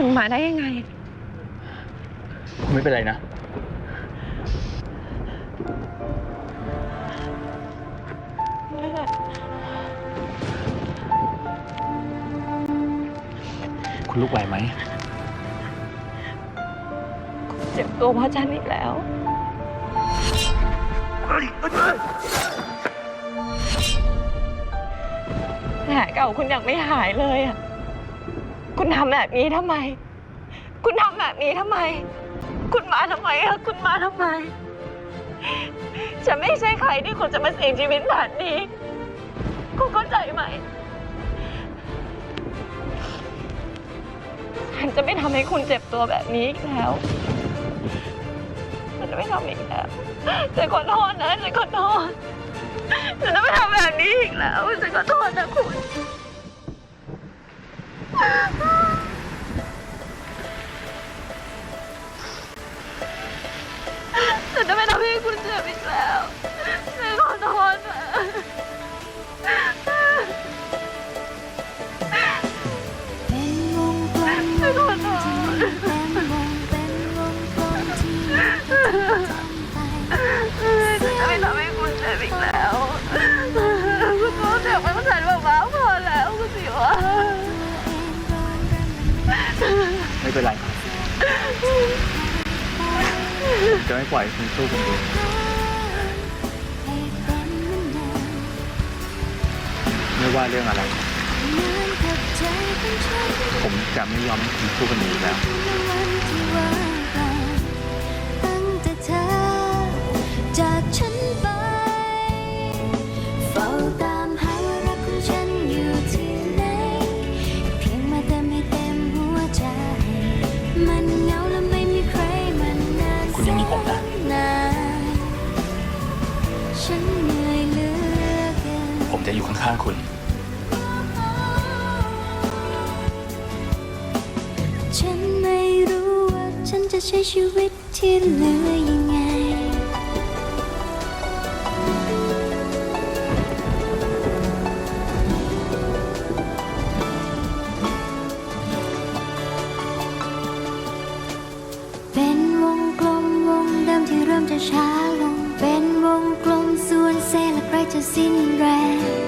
คุณมาได้ยังไงคุณไม่เป็นไรนะ คุณลุกไหวไหม เจ็บตัวเพราะฉันอีกแล้ว แผลเก่าคุณยังไม่หายเลยอะ คุณทำแบบนี้ทำไม คุณทำแบบนี้ทำไม คุณมาทำไมอะคุณมาทำไม ฉันไม่ใช่ใครที่คุณจะมาเสี่ยงชีวิตแบบนี้ คุณเข้าใจไหม ฉันจะไม่ทำให้คุณเจ็บตัวแบบนี้อีกแล้ว ฉันจะไม่ทำอีกแล้วฉันขอโทษนะฉันขอโทษ ฉันจะไม่ทำแบบนี้อีกแล้วฉันขอโทษนะคุณ ฉันจะไม่ทำให้คุณเจ็บอีกแล้วฉันขอโทษนะเป็นวงกลมฉันขอโทษเป็นวงเป็นวงกลมที่จะไปฉันจะไม่ทำให้คุณเจ็บอีกแล้วคุณโน้เจ็บไปคุณฉันแบบว้าพอแล้วคุณสิวะไม่เป็นไร จะไม่ปล่อยคุณสู้คนเดียวไม่ว่าเรื่องอะไร ผมจะไม่ยอมให้คุณสู้คนเดียวอีกแล้ว จะอยู่ข้างๆคุณ ฉันไม่รู้ว่าฉันจะใช้ชีวิตที่เหลือยังไง เป็นวงกลมวงเดิมที่เริ่มจะช้าลง จะสิ้นแรง